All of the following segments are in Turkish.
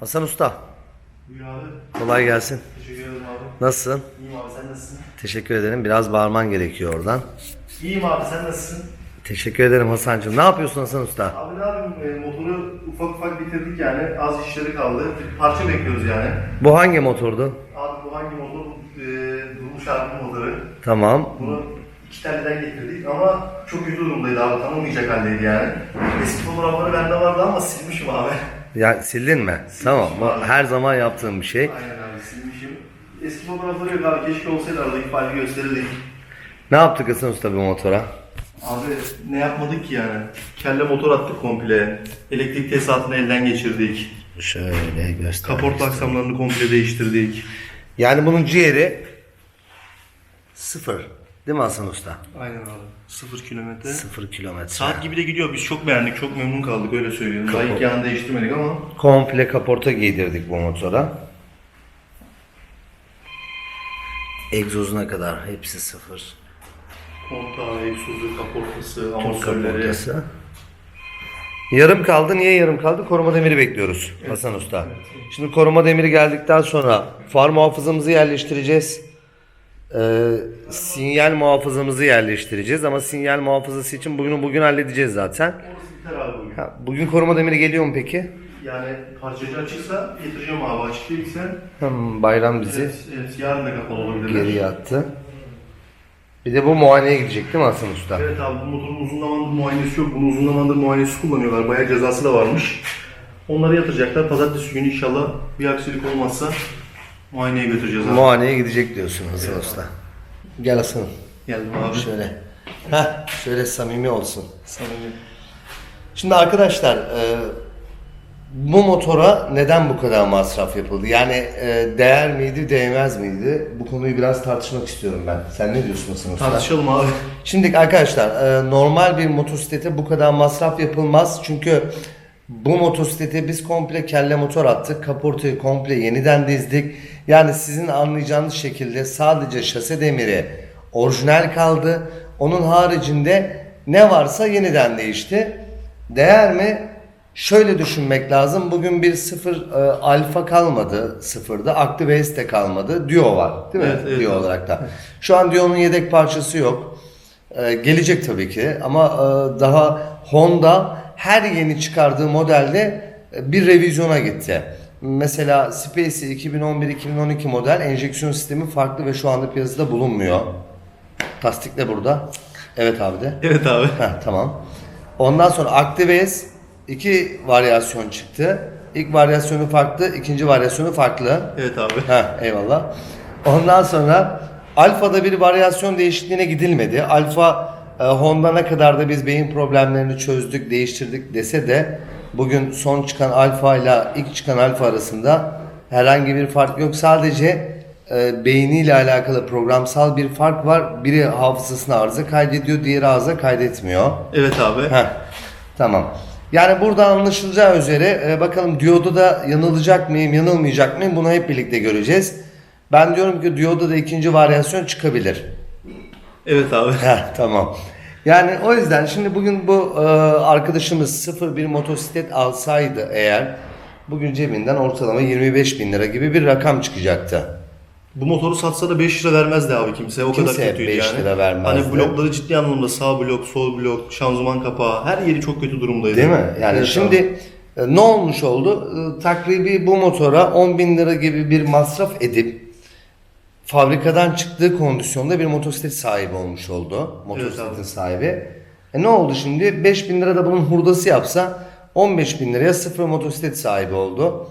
Hasan Usta, Buyur abi. kolay gelsin. Teşekkür ederim abi. Nasılsın? İyiyim abi sen nasılsın? Teşekkür ederim. Biraz bağırman gerekiyor oradan. İyiyim abi sen nasılsın? Teşekkür ederim Hasan'cığım. Ne yapıyorsun Hasan Usta? Abi ne yapayım e, motoru ufak ufak bitirdik yani az işleri kaldı. Bir parça bekliyoruz yani. Bu hangi motordu? Abi bu hangi motor? E, Durmuş abinin motoru. Tamam. Bunu iki telden getirdik ama çok kötü durumdaydı abi tanınmayacak haldeydi yani. Eski fotoğrafları bende vardı ama silmişim abi. Ya sildin mi? Tamam. Bu abi. her zaman yaptığım bir şey. Aynen abi silmişim. Eski fotoğrafları yok abi keşke olsaydı aradaki faili gösterirdik. Ne yaptık Hasan Usta bu motora? Abi ne yapmadık ki yani? Kelle motor attık komple. Elektrik tesisatını elden geçirdik. Şöyle göster. Kaporta aksamlarını komple değiştirdik. Yani bunun ciğeri sıfır. Değil mi Hasan Usta? Aynen abi. Sıfır kilometre. Sıfır kilometre. Saat gibi de gidiyor. Biz çok beğendik. Çok memnun kaldık öyle söyleyeyim. Daha ilk yanı değiştirmedik ama. Komple kaporta giydirdik bu motora. Egzozuna kadar hepsi sıfır. Kontağı, egzozu, kaportası, amortisörleri. Yarım kaldı. Niye yarım kaldı? Koruma demiri bekliyoruz Hasan Usta. Şimdi koruma demiri geldikten sonra far muhafızamızı yerleştireceğiz. Ee, sinyal muhafızamızı yerleştireceğiz ama sinyal muhafızası için bugünü bugün halledeceğiz zaten. Bugün. Ha, bugün koruma demiri geliyor mu peki? Yani parçacı açıksa getireceğim abi. Açık değilse Hmm, bayram bizi evet, evet, yarın da kapalı olabilirler. geriye attı. Bir de bu muayeneye gidecek değil mi Hasan Usta? Evet abi bu motorun uzun zamandır muayenesi yok. Bunu uzun zamandır muayenesi kullanıyorlar. Bayağı cezası da varmış. Onları yatıracaklar. Pazartesi günü inşallah bir aksilik olmazsa muayeneye götüreceğiz abi. Muayeneye gidecek diyorsun Hasan Usta. Gel Hasan'ım. Geldim abi. Şöyle. Heh, şöyle samimi olsun. Samimi. Şimdi arkadaşlar e, bu motora neden bu kadar masraf yapıldı? Yani e, değer miydi, değmez miydi? Bu konuyu biraz tartışmak istiyorum ben. Sen ne diyorsun Hasan? Tartışalım abi. Şimdi arkadaşlar e, normal bir motosiklete bu kadar masraf yapılmaz. Çünkü bu motosiklete biz komple kelle motor attık. Kaportayı komple yeniden dizdik. Yani sizin anlayacağınız şekilde sadece şase demiri orijinal kaldı. Onun haricinde ne varsa yeniden değişti. Değer mi? Şöyle düşünmek lazım. Bugün bir sıfır e, alfa kalmadı sıfırda. Active de kalmadı. Duo var değil mi? Evet, evet Duo abi. olarak da. Şu an Duo'nun yedek parçası yok. Ee, gelecek tabii ki ama e, daha Honda her yeni çıkardığı modelde e, bir revizyona gitti. Mesela Space 2011-2012 model enjeksiyon sistemi farklı ve şu anda piyasada bulunmuyor. Tasdik de burada. Evet abi de. Evet abi. Heh, tamam. Ondan sonra ActiveS iki varyasyon çıktı. İlk varyasyonu farklı, ikinci varyasyonu farklı. Evet abi. Ha eyvallah. Ondan sonra Alfa'da bir varyasyon değişikliğine gidilmedi. Alfa Honda ne kadar da biz beyin problemlerini çözdük, değiştirdik dese de bugün son çıkan Alfa ile ilk çıkan Alfa arasında herhangi bir fark yok. Sadece e, beyniyle alakalı programsal bir fark var. Biri hafızasına arıza kaydediyor, diğeri arıza kaydetmiyor. Evet abi. Heh, tamam. Yani burada anlaşılacağı üzere e, bakalım diyoda da yanılacak mıyım, yanılmayacak mıyım bunu hep birlikte göreceğiz. Ben diyorum ki diyoda da ikinci varyasyon çıkabilir. Evet abi. Heh, tamam. Yani o yüzden şimdi bugün bu e, arkadaşımız sıfır bir motosiklet alsaydı eğer bugün cebinden ortalama 25 bin lira gibi bir rakam çıkacaktı. Bu motoru satsa da 5 lira vermezdi abi kimse. O Kimse kadar kötüydü 5 yani. lira vermezdi. Hani blokları ciddi anlamda sağ blok, sol blok, şanzıman kapağı her yeri çok kötü durumdaydı. Değil mi? Yani Evet şimdi abi. e, ne olmuş oldu? E, takribi bu motora 10 bin lira gibi bir masraf edip fabrikadan çıktığı kondisyonda bir motosiklet sahibi olmuş oldu. Motosikletin abi. sahibi. E ne oldu şimdi? 5 bin lira da bunun hurdası yapsa 15 bin liraya sıfır motosiklet sahibi oldu.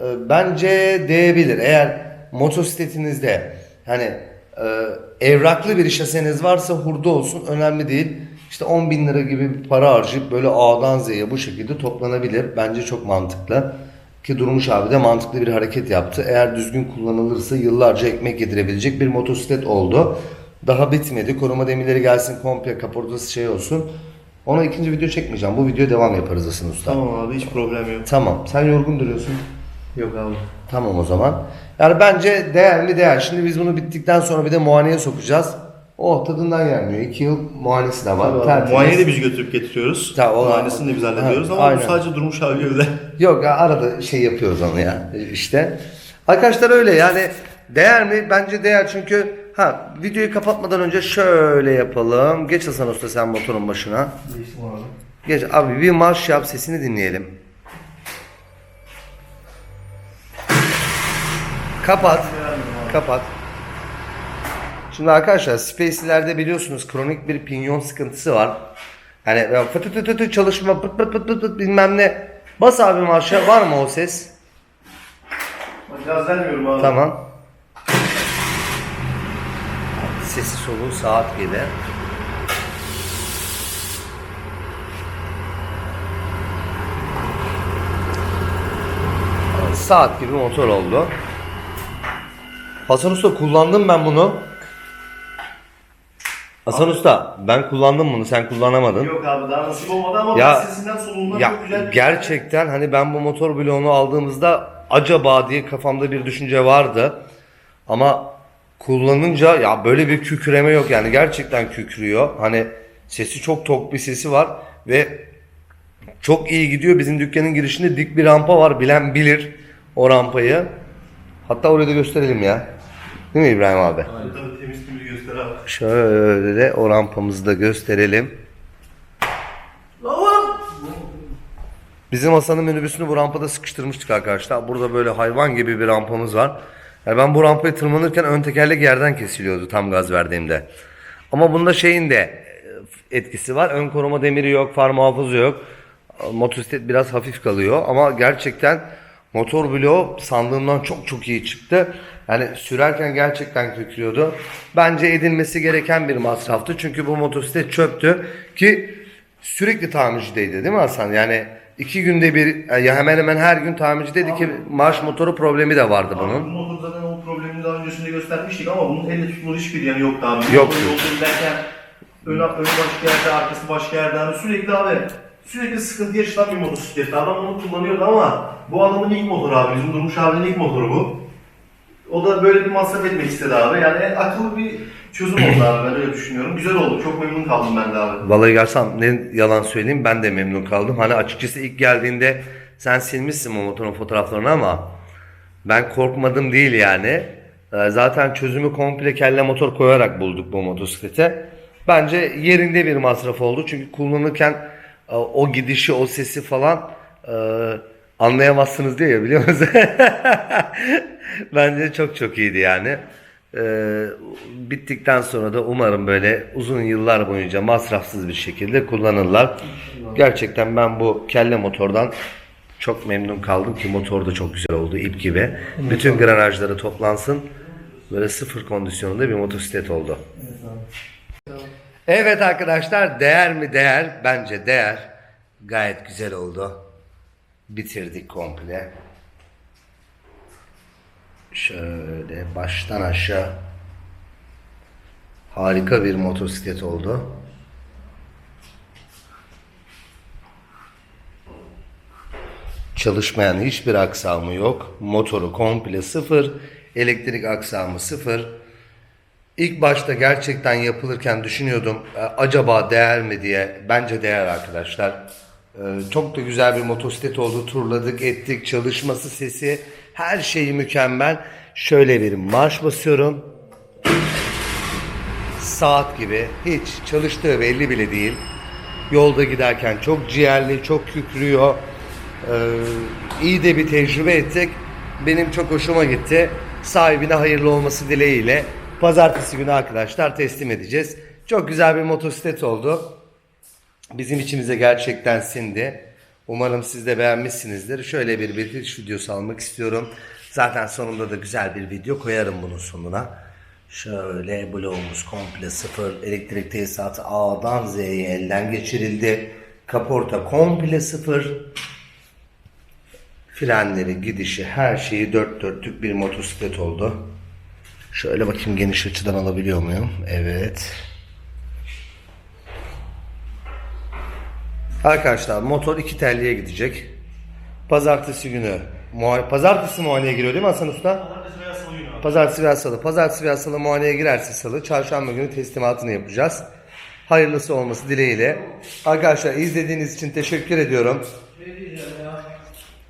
E, bence değebilir. Eğer motosikletinizde hani e, evraklı bir şaseniz varsa hurda olsun önemli değil. İşte 10 bin lira gibi bir para harcayıp böyle A'dan Z'ye bu şekilde toplanabilir. Bence çok mantıklı. Ki Durmuş abi de mantıklı bir hareket yaptı. Eğer düzgün kullanılırsa yıllarca ekmek yedirebilecek bir motosiklet oldu. Daha bitmedi. Koruma demirleri gelsin komple kaportası şey olsun. Ona ikinci video çekmeyeceğim. Bu video devam yaparız Hasan Usta. Tamam abi hiç problem yok. Tamam. Sen yorgun duruyorsun. Yok abi. Tamam o zaman. Yani bence değer mi değer. Şimdi biz bunu bittikten sonra bir de muayeneye sokacağız. O tadından yenmiyor. İki yıl muayenesi de var. Abi, Tertemiz. Muayeneye de biz götürüp getiriyoruz. Ta, o- Muayenesini de biz hallediyoruz Ha, ama aynen. bu sadece Durmuş abi evde. Yok ya arada şey yapıyoruz onu ya işte. Arkadaşlar öyle yani değer mi? Bence değer çünkü ha videoyu kapatmadan önce şöyle yapalım. Geç Hasan Usta sen motorun başına. Değiştim abi. Geç abi bir marş yap sesini dinleyelim. Kapat. Kapat. Şimdi arkadaşlar Space'lerde biliyorsunuz kronik bir pinyon sıkıntısı var. Yani ya fıtı fıtı fıtı çalışma pıt pıt pıt pıt pıt bilmem ne. Bas abi marşa var mı o ses? Bak gaz vermiyorum abi. Tamam. Sesi soluğu saat gibi. Saat gibi motor oldu. Hasan Usta kullandım ben bunu. Hasan Usta ben kullandım bunu sen kullanamadın. Yok abi daha nasip olmadı ama Ya- sesinden soluğundan Ya çok güzel gerçekten hani ben bu motor bloğunu aldığımızda acaba diye kafamda bir düşünce vardı. Ama kullanınca ya böyle bir kükreme yok yani gerçekten kükrüyor. Hani sesi çok tok bir sesi var ve çok iyi gidiyor. Bizim dükkanın girişinde dik bir rampa var. Bilen bilir o rampayı. Hatta orayı da gösterelim ya. Değil mi İbrahim abi? Tabii Şöyle o rampamızı da gösterelim. Bizim Hasan'ın minibüsünü bu rampada sıkıştırmıştık arkadaşlar. Burada böyle hayvan gibi bir rampamız var. Yani ben bu rampayı tırmanırken ön tekerlek yerden kesiliyordu tam gaz verdiğimde. Ama bunda şeyin de e, etkisi var. Ön koruma demiri yok, far muhafızı yok. Motosiklet biraz hafif kalıyor ama gerçekten motor bloğu sandığımdan çok çok iyi çıktı. Yani sürerken gerçekten köklüyordu. Bence edilmesi gereken bir masraftı. Çünkü bu motosiklet çöptü ki sürekli tamircideydi değil mi Hasan? Yani iki günde bir ya hemen hemen her gün tamircideydi ki marş motoru problemi de vardı Abi, bu bunun. motor zaten o problemini daha öncesinde göstermiştik ama bunun elle tutulur hiçbir yanı yoktu abi. Yoktu. Yolda giderken ön, önü başka yerde, arkası başka yerde. Sürekli abi sürekli sıkıntı yaşatan bir motosiklet. Adam onu kullanıyordu ama bu adamın ilk motoru abi. Bizim Durmuş abinin ilk motoru bu. O da böyle bir masraf etmek istedi abi. Yani akıllı bir çözüm oldu abi ben öyle düşünüyorum. Güzel oldu. Çok memnun kaldım ben de abi. Vallahi gerçekten ne yalan söyleyeyim ben de memnun kaldım. Hani açıkçası ilk geldiğinde sen silmişsin o motorun fotoğraflarını ama ben korkmadım değil yani. Ee, Zaten çözümü komple kelle motor koyarak bulduk bu motosiklete. Bence yerinde bir masraf oldu. Çünkü kullanırken o gidişi, o sesi falan e, anlayamazsınız diyor ya biliyor musunuz? Bence çok çok iyiydi yani. Ee, bittikten sonra da umarım böyle uzun yıllar boyunca masrafsız bir şekilde kullanırlar. Gerçekten ben bu kelle motordan çok memnun kaldım ki motor da çok güzel oldu ip gibi. Bütün granajları toplansın. Böyle sıfır kondisyonunda bir motosiklet oldu. Evet arkadaşlar değer mi değer? Bence değer. Gayet güzel oldu. Bitirdik komple. Şöyle baştan aşağı harika bir motosiklet oldu. Çalışmayan hiçbir aksamı yok. Motoru komple sıfır. Elektrik aksamı sıfır. İlk başta gerçekten yapılırken düşünüyordum e, acaba değer mi diye. Bence değer arkadaşlar. E, Çok da güzel bir motosiklet oldu. Turladık, ettik. Çalışması, sesi, her şeyi mükemmel. Şöyle bir marş basıyorum. Saat gibi. Hiç çalıştığı belli bile değil. Yolda giderken çok ciğerli, çok kükrüyor. Ee, iyi de bir tecrübe ettik. Benim çok hoşuma gitti. Sahibine hayırlı olması dileğiyle pazartesi günü arkadaşlar teslim edeceğiz. Çok güzel bir motosiklet oldu. Bizim içimize gerçekten sindi. Umarım siz de beğenmişsinizdir. Şöyle bir bitiriş videosu almak istiyorum. Zaten sonunda da güzel bir video koyarım bunun sonuna. Şöyle bloğumuz komple sıfır. Elektrik tesisatı A'dan Z'ye elden geçirildi. Kaporta komple sıfır. Frenleri, gidişi, her şeyi dört dörtlük bir motosiklet oldu. Şöyle bakayım geniş açıdan alabiliyor muyum? Evet. Arkadaşlar motor iki telliye gidecek. Pazartesi günü muay Pazartesi muayeneye giriyor değil mi Hasan Usta? Pazartesi veya salı günü. Pazartesi veya salı. Pazartesi veya salı muayeneye girerse salı. Çarşamba günü teslimatını yapacağız. Hayırlısı olması dileğiyle. Arkadaşlar izlediğiniz için teşekkür ediyorum.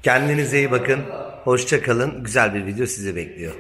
Kendinize iyi bakın. Hoşça kalın. Güzel bir video sizi bekliyor.